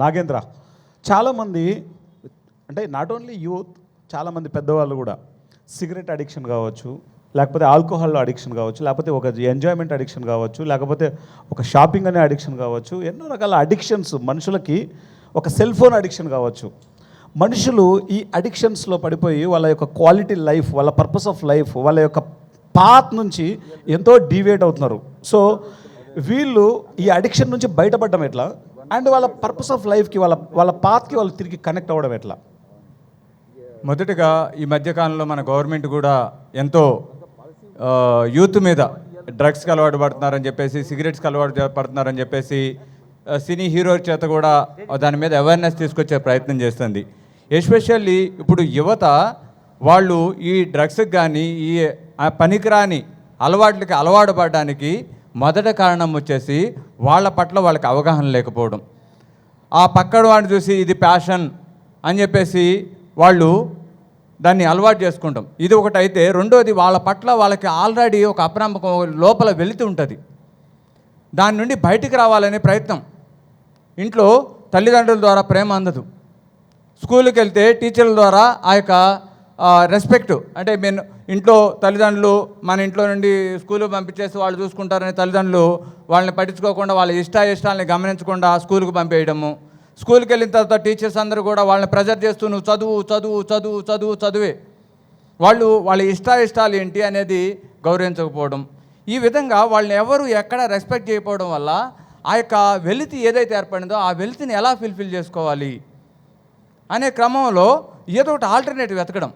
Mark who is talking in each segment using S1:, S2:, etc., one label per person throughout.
S1: నాగేంద్ర చాలామంది అంటే not only youth చాలామంది పెద్దవాళ్ళు కూడా సిగరెట్ అడిక్షన్ కావచ్చు లేకపోతే ఆల్కహాల్ అడిక్షన్ కావచ్చు లేకపోతే ఒక ఎంజాయ్మెంట్ అడిక్షన్ కావచ్చు లేకపోతే ఒక షాపింగ్ అనే అడిక్షన్ కావచ్చు ఎన్నో రకాల అడిక్షన్స్ మనుషులకి ఒక సెల్ ఫోన్ అడిక్షన్ కావచ్చు. మనుషులు ఈ అడిక్షన్స్లో పడిపోయి వాళ్ళ యొక్క క్వాలిటీ లైఫ్ వాళ్ళ పర్పస్ ఆఫ్ లైఫ్ వాళ్ళ యొక్క పాత్ నుంచి ఎంతో డీవియేట్ అవుతున్నారు. సో వీళ్ళు ఈ అడిక్షన్ నుంచి బయటపడడం ఎట్లా? అండ్ వాళ్ళ పర్పస్ ఆఫ్ లైఫ్కి వాళ్ళ వాళ్ళ పాత్కి వాళ్ళు తిరిగి కనెక్ట్ అవ్వడం ఎట్లా?
S2: మొదటగా ఈ మధ్యకాలంలో మన గవర్నమెంట్ కూడా ఎంతో యూత్ మీద డ్రగ్స్కి అలవాటు పడుతున్నారని చెప్పేసి సిగరెట్స్కి అలవాటు పడుతున్నారని చెప్పేసి సినీ హీరో చేత కూడా దాని మీద అవేర్నెస్ తీసుకొచ్చే ప్రయత్నం చేస్తుంది. ఎస్పెషల్లీ ఇప్పుడు యువత వాళ్ళు ఈ డ్రగ్స్కి కానీ ఈ పనికిరాని అలవాట్లకి అలవాటు పడడానికి మొదట కారణం వచ్చేసి వాళ్ళ పట్ల వాళ్ళకి అవగాహన లేకపోవడం. ఆ పక్కన వాడిని చూసి ఇది ప్యాషన్ అని చెప్పేసి వాళ్ళు దాన్ని అలవాటు చేసుకుంటాం. ఇది ఒకటి అయితే రెండోది వాళ్ళ పట్ల వాళ్ళకి ఆల్రెడీ ఒక అపనమ్మకం లోపల వెళుతూ ఉంటుంది. దాని నుండి బయటికి రావాలనే ప్రయత్నం. ఇంట్లో తల్లిదండ్రుల ద్వారా ప్రేమ అందదు. స్కూల్కి వెళ్తే టీచర్ల ద్వారా ఆ యొక్క రెస్పెక్ట్ అంటే మేము ఇంట్లో తల్లిదండ్రులు మన ఇంట్లో నుండి స్కూల్ పంపించేసి వాళ్ళు చూసుకుంటారని తల్లిదండ్రులు వాళ్ళని పట్టించుకోకుండా వాళ్ళ ఇష్టాయిష్టాలని గమనించకుండా స్కూల్కి పంపేయడము. స్కూల్కి వెళ్ళిన తర్వాత టీచర్స్ అందరూ కూడా వాళ్ళని ప్రెజర్ చేస్తూ నువ్వు చదువు చదువు చదువు చదువు చదివే. వాళ్ళు వాళ్ళ ఇష్టాయిష్టాలు ఏంటి అనేది గౌరవించకపోవడం. ఈ విధంగా వాళ్ళని ఎవరు ఎక్కడ రెస్పెక్ట్ చేయకపోవడం వల్ల ఆ యొక్క వెలితి ఏదైతే ఏర్పడిందో ఆ వెలితిని ఎలా ఫిల్ఫిల్ చేసుకోవాలి అనే క్రమంలో ఏదో ఒకటి ఆల్టర్నేటివ్ వెతకడం.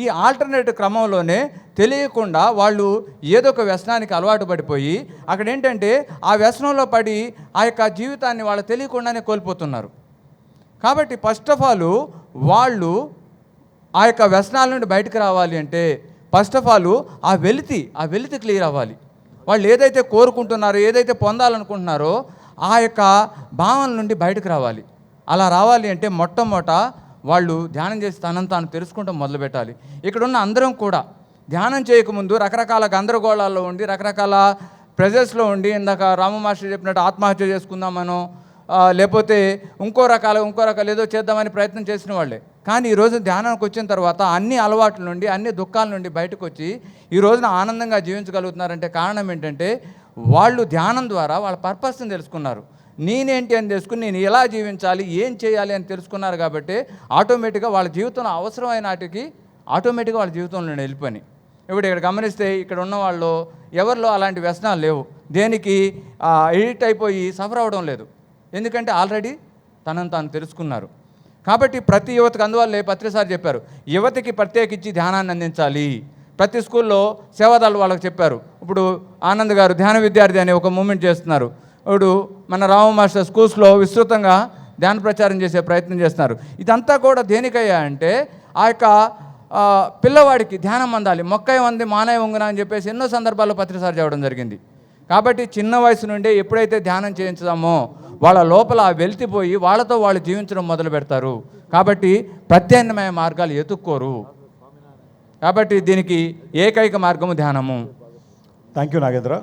S2: ఈ ఆల్టర్నేటివ్ క్రమంలోనే తెలియకుండా వాళ్ళు ఏదో ఒక వ్యసనానికి అలవాటు పడిపోయి అక్కడ ఏంటంటే ఆ వ్యసనంలో పడి ఆ యొక్క జీవితాన్ని వాళ్ళు తెలియకుండానే కోల్పోతున్నారు. కాబట్టి ఫస్ట్ ఆఫ్ ఆల్ వాళ్ళు ఆ యొక్క వ్యసనాల నుండి బయటకు రావాలి అంటే ఫస్ట్ ఆఫ్ ఆల్ ఆ వెలితి ఆ వెలితి క్లియర్ అవ్వాలి. వాళ్ళు ఏదైతే కోరుకుంటున్నారో ఏదైతే పొందాలనుకుంటున్నారో ఆ యొక్క భావన నుండి బయటకు రావాలి. అలా రావాలి అంటే మొట్టమొదట వాళ్ళు ధ్యానం చేసి తనను తాను తెలుసుకుంటాం మొదలుపెట్టాలి. ఇక్కడ ఉన్న అందరం కూడా ధ్యానం చేయకముందు రకరకాల గందరగోళాల్లో ఉండి రకరకాల ప్రెజర్స్లో ఉండి ఇందాక రాము మాస్టర్ చెప్పినట్టు ఆత్మహత్య చేసుకుందామనో లేకపోతే ఇంకో రకాల ఇంకో రకాలు ఏదో చేద్దామని ప్రయత్నం చేసిన వాళ్ళే. కానీ ఈ రోజు ధ్యానానికి వచ్చిన తర్వాత అన్ని అలవాట్ల నుండి అన్ని దుఃఖాల నుండి బయటకు వచ్చి ఈ రోజున ఆనందంగా జీవించగలుగుతున్నారంటే కారణం ఏంటంటే వాళ్ళు ధ్యానం ద్వారా వాళ్ళ పర్పస్ని తెలుసుకున్నారు. నేనేంటి అని తెలుసుకుని నేను ఎలా జీవించాలి ఏం చేయాలి అని తెలుసుకున్నారు కాబట్టి ఆటోమేటిక్గా వాళ్ళ జీవితంలో అవసరమైన వాటికి ఆటోమేటిక్గా వాళ్ళ జీవితంలో వెళ్ళిపోయి ఇప్పుడు ఇక్కడ గమనిస్తే ఇక్కడ ఉన్న వాళ్ళు ఎవరిలో అలాంటి వ్యసనాలు లేవు. దేనికి ఎడిట్ అయిపోయి సఫర్ అవ్వడం లేదు. ఎందుకంటే ఆల్రెడీ తనను తాను తెలుసుకున్నారు. కాబట్టి ప్రతి యువతకు అందువల్లే పత్రిసారి చెప్పారు యువతికి ప్రత్యేకించి ధ్యానాన్ని అందించాలి. ప్రతి స్కూల్లో సేవాదాలు వాళ్ళకి చెప్పారు. ఇప్పుడు ఆనంద్ గారు ధ్యాన విద్యార్థి అనే ఒక మూమెంట్ చేస్తున్నారు. ఇప్పుడు మన రామ మాస్టర్ స్కూల్స్లో విస్తృతంగా ధ్యాన ప్రచారం చేసే ప్రయత్నం చేస్తున్నారు. ఇదంతా కూడా దేనికయ్యా అంటే ఆ యొక్క పిల్లవాడికి ధ్యానం అందాలి. మొక్కయ ఉంది మానవ ఉంగున అని చెప్పేసి ఎన్నో సందర్భాల్లో పత్రిసారి చెప్పడం జరిగింది. కాబట్టి చిన్న వయసు నుండే ఎప్పుడైతే ధ్యానం చేయించుదామో వాళ్ళ లోపల వెలితిపోయి వాళ్ళతో వాళ్ళు జీవించడం మొదలు పెడతారు. కాబట్టి ప్రత్యామ్నాయ మార్గాలు ఎతుక్కోరు. కాబట్టి దీనికి ఏకైక మార్గము ధ్యానము.
S1: Thank you Nagendra.